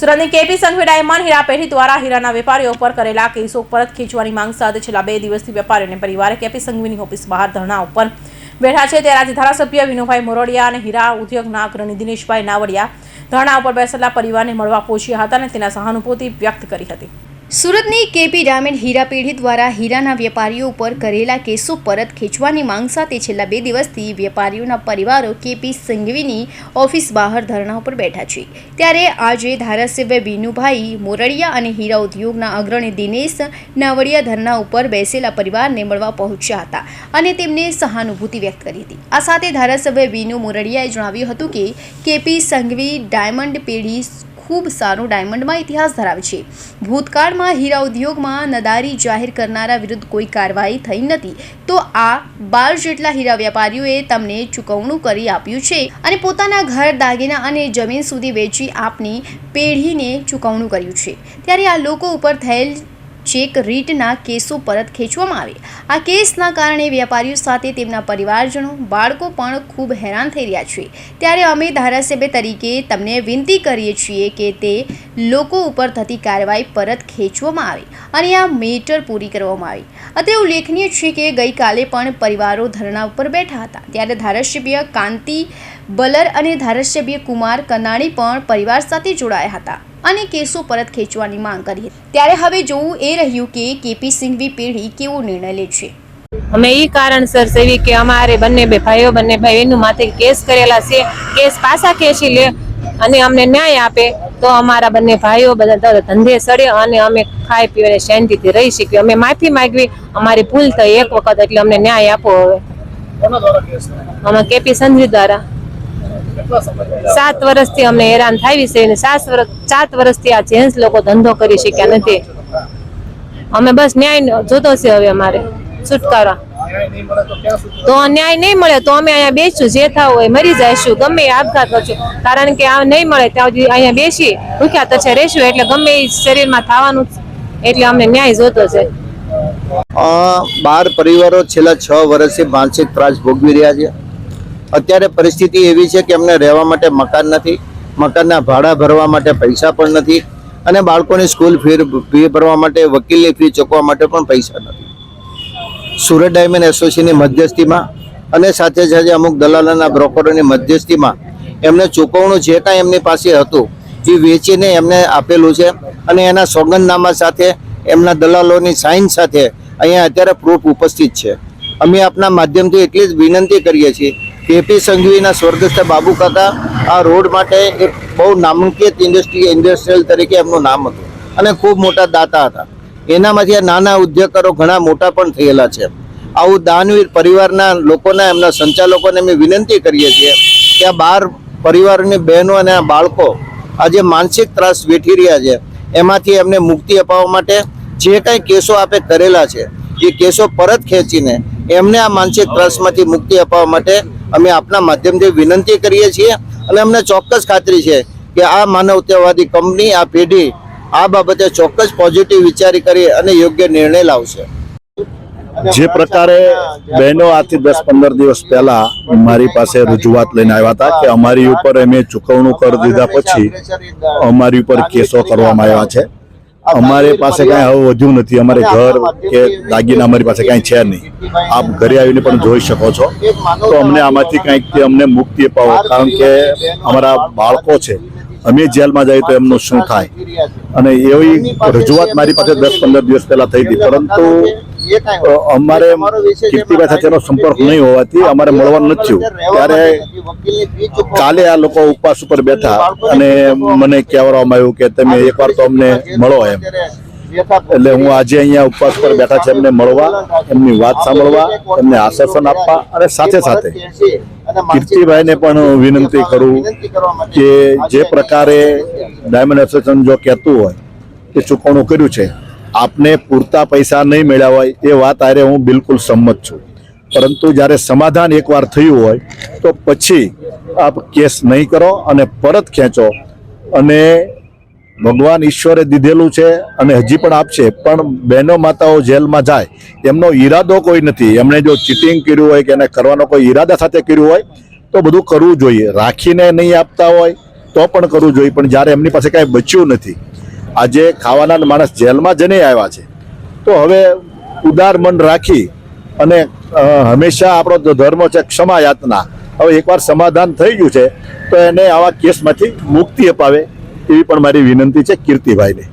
સુરતની KP Sanghvi diamond હીરા પેઢી દ્વારા હીરાના વેપારીઓ પર કરેલા કેસો પરત ખેંચવાની માંગ સાથે છેલ્લા બે દિવસથી વેપારીઓને પરિવારે કેપી સંઘવીની ઓફિસ બહાર ધરણા ઉપર બેઠા છે. ત્યારે આજે ધારાસભ્ય વિનુભાઈ મોરડિયા અને હીરા ઉદ્યોગના અગ્રણી દિનેશભાઈ નાવડિયા ધરણા ઉપર બેસેલા પરિવારને મળવા પહોંચ્યા હતા અને તેના સહાનુભૂતિ વ્યક્ત કરી હતી. સુરતની કેપી ડાયમંડ હીરા પેઢી દ્વારા હીરાના વેપારીઓ ઉપર કરેલા કેસો પરત ખેંચવાની માંગ સાથે છેલ્લા બે દિવસથી વેપારીઓના પરિવારો કેપી સંઘવીની ઓફિસ બહાર ધરણા ઉપર બેઠા છે. ત્યારે આજે ધારાસભ્ય બીનુભાઈ મોરડિયા અને હીરા ઉદ્યોગના અગ્રણી દિનેશ નાવડિયા ધરણા ઉપર બેસેલા પરિવારને મળવા પહોંચ્યા હતા અને તેમને સહાનુભૂતિ વ્યક્ત કરી હતી. આ સાથે ધારાસભ્ય બીનુ મોરડિયાએ જણાવ્યું હતું કે, કેપી સંઘવી ડાયમંડ પેઢી ખૂબ સારો ડાયમંડમાં ઇતિહાસ ધરાવે છે. ભૂતકાળમાં હીરા ઉદ્યોગમાં નદારી જાહેર કરનારા વિરુદ્ધ કોઈ કાર્યવાહી થઈ નથી. તો આ બાર જેટલા હીરા વેપારીઓએ તમને ચૂકવણું કરી આપ્યું છે અને પોતાના ઘર, દાગીના અને જમીન સુધી વેચી આપની પેઢીને ચૂકવણું કર્યું છે. ત્યારે આ લોકો ઉપર થયેલ ચેક રીટના કેસો પરત ખેંચવામાં આવે. આ કેસના કારણે વેપારીઓ સાથે તેમના પરિવારજનો, બાળકો પણ ખૂબ હેરાન થઈ રહ્યા છે. ત્યારે અમે ધારાસભ્ય તરીકે તમને વિનંતી કરીએ છીએ કે તે લોકો ઉપર થતી કાર્યવાહી પરત ખેંચવામાં આવે અને આ મેટર પૂરી કરવામાં આવે. અત્રે ઉલ્લેખનીય છે કે ગઈકાલે પણ પરિવારો ધરણા ઉપર બેઠા હતા. ત્યારે ધારાસભ્ય કાંતિ બલર અને ધારાસભ્ય કુમાર કનાણી પણ પરિવાર સાથે જોડાયા હતા અને કેસો પરત ખેંચવાની માંગ કરી ત્યારે હવે જોવું એ રહ્યું કે કેપી સિંઘવી પેઢી કેવો નિર્ણય લે છે. અમે એ કારણસર સેવી કે અમારે બંને બે ભાઈઓ બંને ભાઈઓનું માથે કેસ કરેલા છે કેસ પાછા ખેંચી લે અને અમને ન્યાય આપે તો અમારા બંને ભાઈઓ બધા ધંધે સડે અને અમે ખાઈ પીને શાંતિથી રહી શકીએ અમે માફી માંગવી અમારી ભૂલ થઈ એક વખત એટલે અમને ન્યાય આપો હવે. કોના દ્વારા કેસ થાય? અમે કેપી સંધવી દ્વારા. સાત વર્ષથી અમને હેરાન થાય છે અને સાત વર્ષ સાત વર્ષથી આ જેન્ટ્સ લોકો ધંધો કરી શક્યા નથી. અમે બસ ન્યાય જોતો છે હવે અમારે છુટકારા. તો ન્યાય નહીં મળે તો અમે અહીંયા બેસશું. જે થાવ હોય મરી જઈશું ગમે એ આપઘાત કરશું. કારણ કે આ નહીં મળે ત્યાં સુધી અહીંયા બેસી ભૂખ્યા તછે રહેશું. એટલે ગમે એ શરીરમાં થવાનું એટલે અમને ન્યાય જોતો છે. બાર પરિવારો છેલ્લા છ વર્ષથી માનસિક ત્રાસ ભોગવી રહ્યા છે. અત્યારે પરિસ્થિતિ એવી છે કે એમને રહેવા માટે મકાન નથી, મકાનના ભાડા ભરવા માટે પૈસા પણ નથી, અને બાળકોની સ્કૂલ ફી ફી ભરવા માટે વકીલની ફી ચૂકવા માટે પણ પૈસા નથી. સુરત ડાયમંડ એસોસિએશનની મધ્યસ્થીમાં અને સાથે સાથે અમુક દલાલોના બ્રોકરોની મધ્યસ્થીમાં એમને ચૂકવણું જે કાંઈ એમની પાસે હતું, એ વેચીને એમને આપેલું છે અને એના સોગંદનામા સાથે એમના દલાલોની સાઇન સાથે અહીંયા અત્યારે પ્રૂફ ઉપસ્થિત છે. અમે આપના માધ્યમથી એટલી જ વિનંતી કરીએ છીએ કે એપી સંઘવીના સ્વર્ગસ્થ બાબુ કાકા આ રોડ માટે એક બહુ નામાંકિત ઇન્ડસ્ટ્રી ઇન્ડસ્ટ્રીયલ તરીકે એમનું નામ હતું. અને ખૂબ મોટા દાતા હતા. એનામાંથી આ નાના ઉદ્યોગકારો ઘણા મોટા પણ થયેલા છે. આવું દાનવીર પરિવારના લોકોના, એમના સંચાલકોને અમે વિનંતી કરીએ છીએ કે આ બાર પરિવારની બહેનો અને આ બાળકો આજે માનસિક ત્રાસ વેઠી રહ્યા છે, એમાંથી એમને મુક્તિ અપાવવા માટે જે કાંઈ કેસો આપે કરેલા છે એ કેસો પરત ખેંચીને એમને આ માનસિક ત્રાસમાંથી મુક્તિ અપાવવા માટે અમે આપના માધ્યમથી વિનંતી કરીએ છીએ અને અમને ચોક્કસ ખાતરી છે કે આ માનવતાવાદી કંપની, આ પેઢી આ બાબતે ચોક્કસ પોઝિટિવ વિચારી કરી અને યોગ્ય નિર્ણય લાવશે. જે પ્રકારે બહેનો આથી દસ પંદર દિવસ પહેલા મારી પાસે રજૂઆત લઈને આવ્યા હતા કે અમારી ઉપર અમે ચૂકવણું કરી દીધા પછી અમારી ઉપર કેસો કરવામાં આવ્યા છે. અમારી પાસે કાંઈ આવું વધ્યું નથી. અમારે ઘર કે દાગીના અમારી પાસે કાંઈ છે નહીં. આપ ઘરે આવીને પણ જોઈ શકો છો. તો અમને આમાંથી કંઈક અમને મુક્તિ અપાવો. કારણ કે અમારા બાળકો છે. અમે જેલમાં જઈએ તો એમનું શું થાય? અને એવી રજૂઆત મારી પાસે દસ પંદર દિવસ પહેલા થઈ હતી. પરંતુ અમારે કીર્તિભાઈ સાથેનો સંપર્ક નહીં હોવાથી અમારે મળવાનું નથી ત્યારે કાલે આ લોકો ઉપવાસ ઉપર બેઠા અને મને કહેવામાં આવ્યું કે તમે એકવાર તો અમને મળો એમ. એટલે હું આજે અહીંયા ઉપવાસ પર બેઠા છે એમને મળવા એમની વાત સાંભળવા એમને આશ્વાસન આપવા અને સાથે સાથે કીર્તિભાઈને પણ વિનંતી કરું કે જે પ્રકારે ડાયમંડ એસોસિએશન જો કહેતું હોય કે ચૂકવણું કર્યું છે આપને પૂરતા પૈસા નહીં મળ્યા હોય એ વાત આરે હું બિલકુલ સંમત છું. પરંતુ જ્યારે સમાધાન એકવાર થયું હોય, તો પછી આપ કેસ નહીં કરો અને પરત ખેંચો. અને ભગવાન ઈશ્વરે દીધેલું છે અને હજી પણ આપશે, પણ બહેનો માતાઓ જેલમાં જાય, એમનો ઈરાદો કોઈ નથી. એમણે જો ચીટિંગ કર્યું હોય કે એને કરવાનો કોઈ ઈરાદા સાથે કર્યું હોય, તો બધું કરવું જોઈએ. રાખીને નહીં આપતા હોય, તો પણ કરવું જોઈએ. પણ જ્યારે એમની પાસે કાંઈ બચ્યું નથી આજે ખાવાના માણસ જેલમાં જઈને આવ્યા છે. તો હવે ઉદાર મન રાખી અને હંમેશા આપણો ધર્મ છે ક્ષમા યાતના. હવે એકવાર સમાધાન થઈ ગયું છે, તો એને આવા કેસમાંથી મુક્તિ અપાવે એવી પણ મારી વિનંતી છે કીર્તિભાઈને.